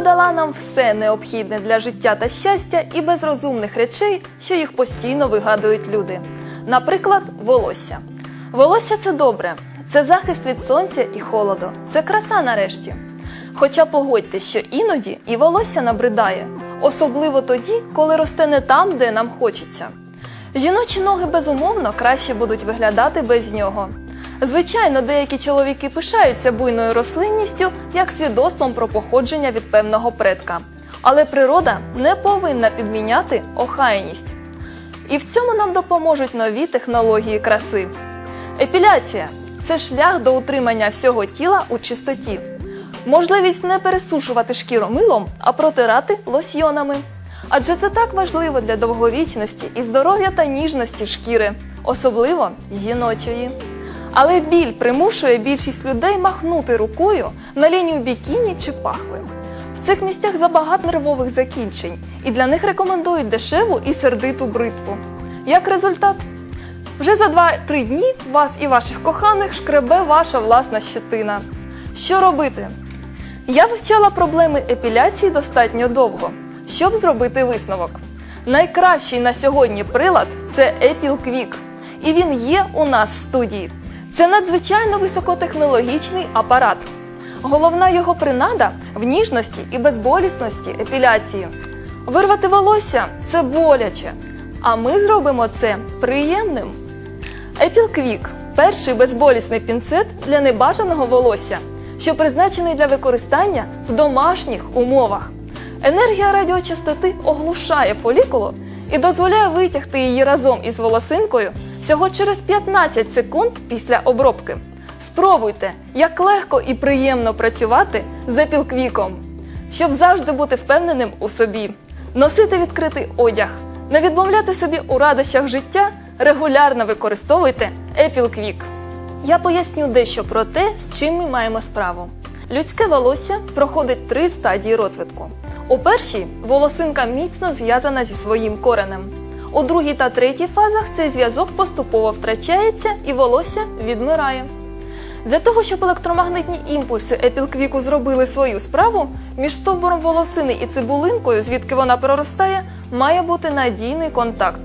Дала нам все необхідне для життя та щастя і без розумних речей, що їх постійно вигадують люди. Наприклад, волосся. Волосся це добре, це захист від сонця і холоду, це краса нарешті. Хоча погодьте, що іноді і волосся набридає, особливо тоді, коли росте не там, де нам хочеться. Жіночі ноги безумовно краще будуть виглядати без нього. Звичайно, деякі чоловіки пишаються буйною рослинністю як свідоцтвом про походження від певного предка. Але природа не повинна підміняти охайність. І в цьому нам допоможуть нові технології краси. Епіляція це шлях до утримання всього тіла у чистоті. Можливість не пересушувати шкіру милом, а протирати лосьйонами. Адже це так важливо для довговічності і здоров'я та ніжності шкіри, особливо жіночої. Але біль примушує більшість людей махнути рукою на лінію бікіні чи пахви. В цих місцях забагато нервових закінчень, і для них рекомендують дешеву і сердиту бритву. Як результат, вже за 2-3 дні вас і ваших коханих шкребе ваша власна щетина. Що робити? Я вивчала проблеми епіляції достатньо довго, щоб зробити висновок. Найкращий на сьогодні прилад це Епілквік, і він є у нас в студії. Це надзвичайно високотехнологічний апарат. Головна його принада в ніжності і безболісності епіляції. Вирвати волосся це боляче, а ми зробимо це приємним. Епілквік перший безболісний пінцет для небажаного волосся, що призначений для використання в домашніх умовах. Енергія радіочастоти оглушає фолікулу і дозволяє витягти її разом із волосинкою всього через 15 секунд після обробки. Спробуйте, як легко і приємно працювати з епілквіком, щоб завжди бути впевненим у собі, носити відкритий одяг, не відмовляти собі у радощах життя, регулярно використовуйте епілквік. Я поясню дещо про те, з чим ми маємо справу. Людське волосся проходить три стадії розвитку. У першій волосинка міцно зв'язана зі своїм коренем. У другій та третій фазах цей зв'язок поступово втрачається і волосся відмирає. Для того, щоб електромагнитні імпульси епілквіку зробили свою справу, між стовбуром волосини і цибулинкою, звідки вона проростає, має бути надійний контакт.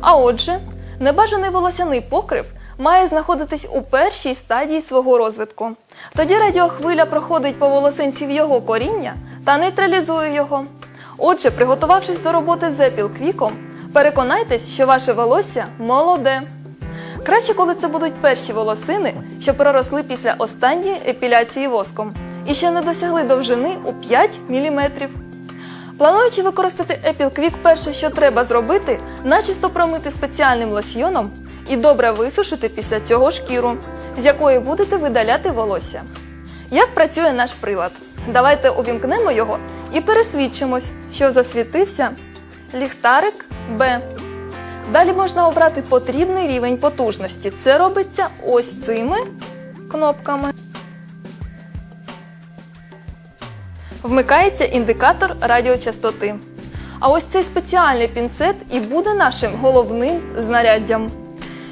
А отже, небажаний волосяний покрив має знаходитись у першій стадії свого розвитку. Тоді радіохвиля проходить по волосинці в його коріння та нейтралізує його. Отже, приготувавшись до роботи з епілквіком, переконайтесь, що ваше волосся молоде. Краще, коли це будуть перші волосини, що проросли після останньої епіляції воском і ще не досягли довжини у 5 мм. Плануючи використати епілквік, перше, що треба зробити, начисто промити спеціальним лосьйоном і добре висушити після цього шкіру, з якої будете видаляти волосся. Як працює наш прилад? Давайте увімкнемо його і пересвідчимось, що засвітився ліхтарик Б. Далі можна обрати потрібний рівень потужності. Це робиться ось цими кнопками. Вмикається індикатор радіочастоти. А ось цей спеціальний пінцет і буде нашим головним знаряддям.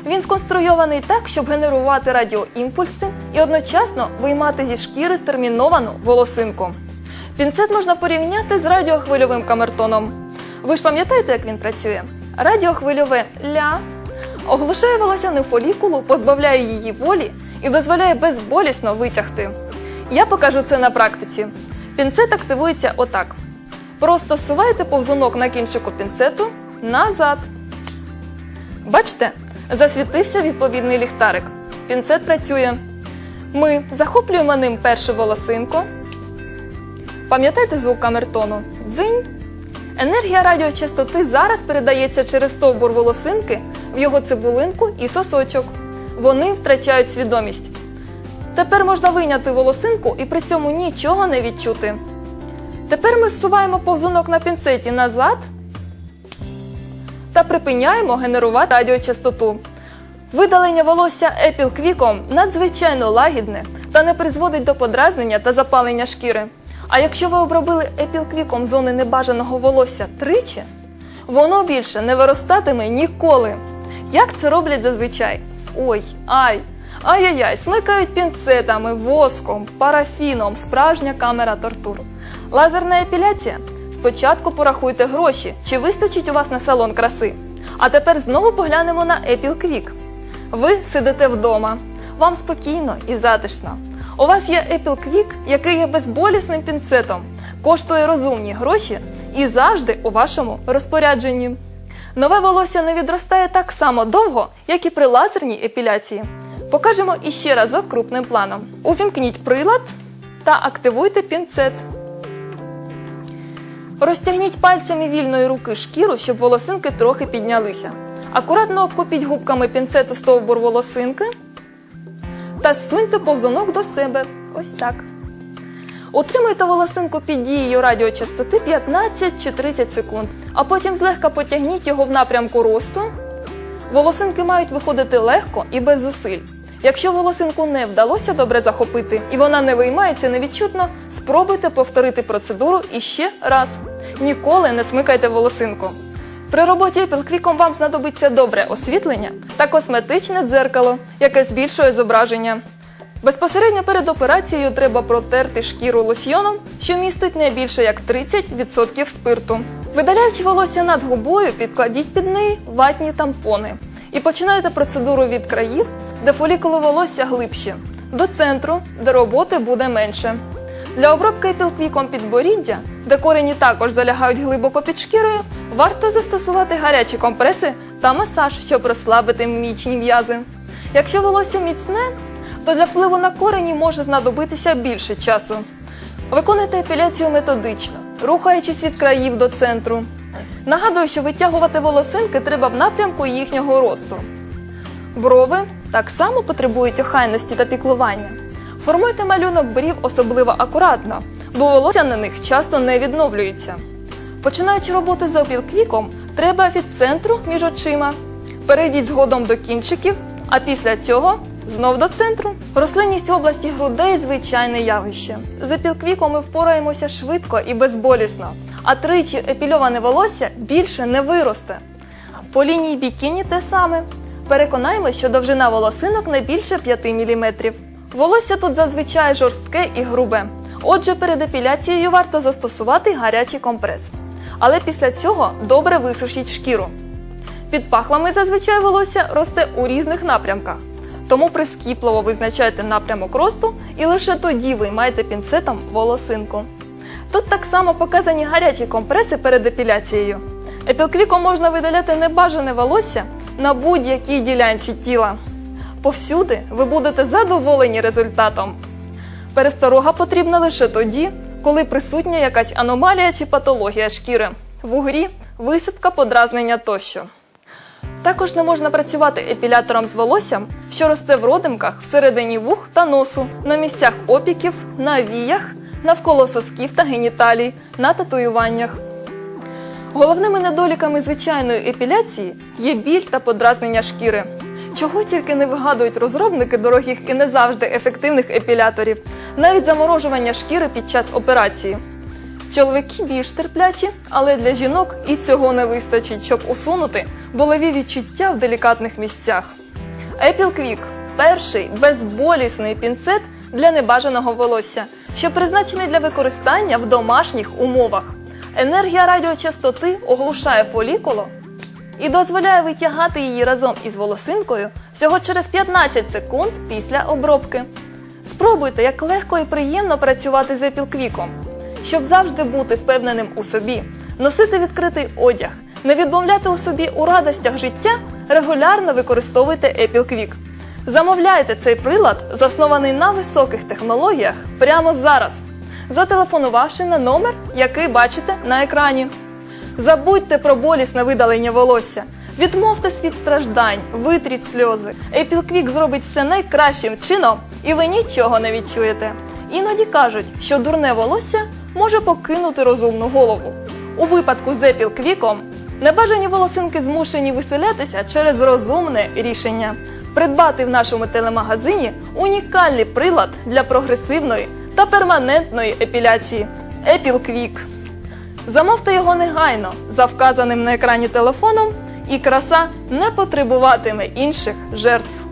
Він сконструйований так, щоб генерувати радіоімпульси і одночасно виймати зі шкіри терміновану волосинку. Пінцет можна порівняти з радіохвильовим камертоном. Ви ж пам'ятаєте, як він працює? Радіохвильове ля оглушає волосяну фолікулу, позбавляє її волі і дозволяє безболісно витягти. Я покажу це на практиці. Пінцет активується отак. Просто суваєте повзунок на кінчику пінцету назад. Бачите, засвітився відповідний ліхтарик. Пінцет працює. Ми захоплюємо ним першу волосинку. Пам'ятаєте звук камертону? Дзинь. Енергія радіочастоти зараз передається через стовбур волосинки в його цибулинку і сосочок. Вони втрачають свідомість. Тепер можна вийняти волосинку і при цьому нічого не відчути. Тепер ми зсуваємо повзунок на пінцеті назад та припиняємо генерувати радіочастоту. Видалення волосся епілквіком надзвичайно лагідне та не призводить до подразнення та запалення шкіри. А якщо ви обробили епілквіком зони небажаного волосся тричі, воно більше не виростатиме ніколи. Як це роблять зазвичай? Ой, ай, ай-яй-яй, смикають пінцетами, воском, парафіном, справжня камера тортур. Лазерна епіляція. Спочатку порахуйте гроші, чи вистачить у вас на салон краси. А тепер знову поглянемо на Епіл Квік. Ви сидите вдома, вам спокійно і затишно. У вас є Епіл Квік, який є безболісним пінцетом, коштує розумні гроші і завжди у вашому розпорядженні. Нове волосся не відростає так само довго, як і при лазерній епіляції. Покажемо іще разок крупним планом. Увімкніть прилад та активуйте пінцет. Розтягніть пальцями вільної руки шкіру, щоб волосинки трохи піднялися. Акуратно обкупіть губками пінцету стовбур волосинки та зсуньте повзунок до себе. Ось так. Утримуйте волосинку під дією радіочастоти 15 чи 30 секунд, а потім злегка потягніть його в напрямку росту. Волосинки мають виходити легко і без зусиль. Якщо волосинку не вдалося добре захопити і вона не виймається невідчутно, спробуйте повторити процедуру іще раз. Ніколи не смикайте волосинку. При роботі епілквіком вам знадобиться добре освітлення та косметичне дзеркало, яке збільшує зображення. Безпосередньо перед операцією треба протерти шкіру лосьйоном, що містить не більше як 30% спирту. Видаляючи волосся над губою, підкладіть під неї ватні тампони і починайте процедуру від країв, де фолікули волосся глибші, до центру, де роботи буде менше. Для обробки епілквіком підборіддя, де корені також залягають глибоко під шкірою, варто застосувати гарячі компреси та масаж, щоб розслабити мімічні м'язи. Якщо волосся міцне, то для впливу на корені може знадобитися більше часу. Виконуйте епіляцію методично, рухаючись від країв до центру. Нагадую, що витягувати волосинки треба в напрямку їхнього росту. Брови так само потребують охайності та піклування. Формуйте малюнок брів особливо акуратно, бо волосся на них часто не відновлюється. Починаючи роботи з опілквіком, треба від центру між очима. Перейдіть згодом до кінчиків, а після цього знов до центру. Рослинність в області грудей звичайне явище. З епілквіком ми впораємося швидко і безболісно, а тричі епільоване волосся більше не виросте. По лінії бікіні те саме. Переконаємось, що довжина волосинок не більше 5 мм. Волосся тут зазвичай жорстке і грубе. Отже, перед епіляцією варто застосувати гарячий компрес. Але після цього добре висушіть шкіру. Під пахвами зазвичай волосся росте у різних напрямках. Тому прискіпливо визначайте напрямок росту і лише тоді виймайте пінцетом волосинку. Тут так само показані гарячі компреси перед епіляцією. Епілквіком можна видаляти небажане волосся на будь-якій ділянці тіла. Повсюди ви будете задоволені результатом. Пересторога потрібна лише тоді, коли присутня якась аномалія чи патологія шкіри, вугрі, висипка, подразнення тощо. Також не можна працювати епілятором з волоссям, що росте в родимках всередині вух та носу, на місцях опіків, на віях, навколо сосків та геніталій, на татуюваннях. Головними недоліками звичайної епіляції є біль та подразнення шкіри. Чого тільки не вигадують розробники дорогих і не завжди ефективних епіляторів, навіть заморожування шкіри під час операції. Чоловіки більш терплячі, але для жінок і цього не вистачить, щоб усунути болеві відчуття в делікатних місцях. Епілквік перший безболісний пінцет для небажаного волосся, що призначений для використання в домашніх умовах. Енергія радіочастоти оглушає фолікулу і дозволяє витягати її разом із волосинкою всього через 15 секунд після обробки. Спробуйте, як легко і приємно працювати з епілквіком. Щоб завжди бути впевненим у собі, носити відкритий одяг, не відмовляти у собі у радостях життя, регулярно використовуйте епілквік. Замовляйте цей прилад, заснований на високих технологіях, прямо зараз, зателефонувавши на номер, який бачите на екрані. Забудьте про болісне видалення волосся. Відмовтесь від страждань, витріть сльози. Епілквік зробить все найкращим чином, і ви нічого не відчуєте. Іноді кажуть, що дурне волосся може покинути розумну голову. У випадку з епілквіком небажані волосинки змушені виселятися через розумне рішення. Придбати в нашому телемагазині унікальний прилад для прогресивної та перманентної епіляції Епілквік. Замовте його негайно за вказаним на екрані телефоном, і краса не потребуватиме інших жертв.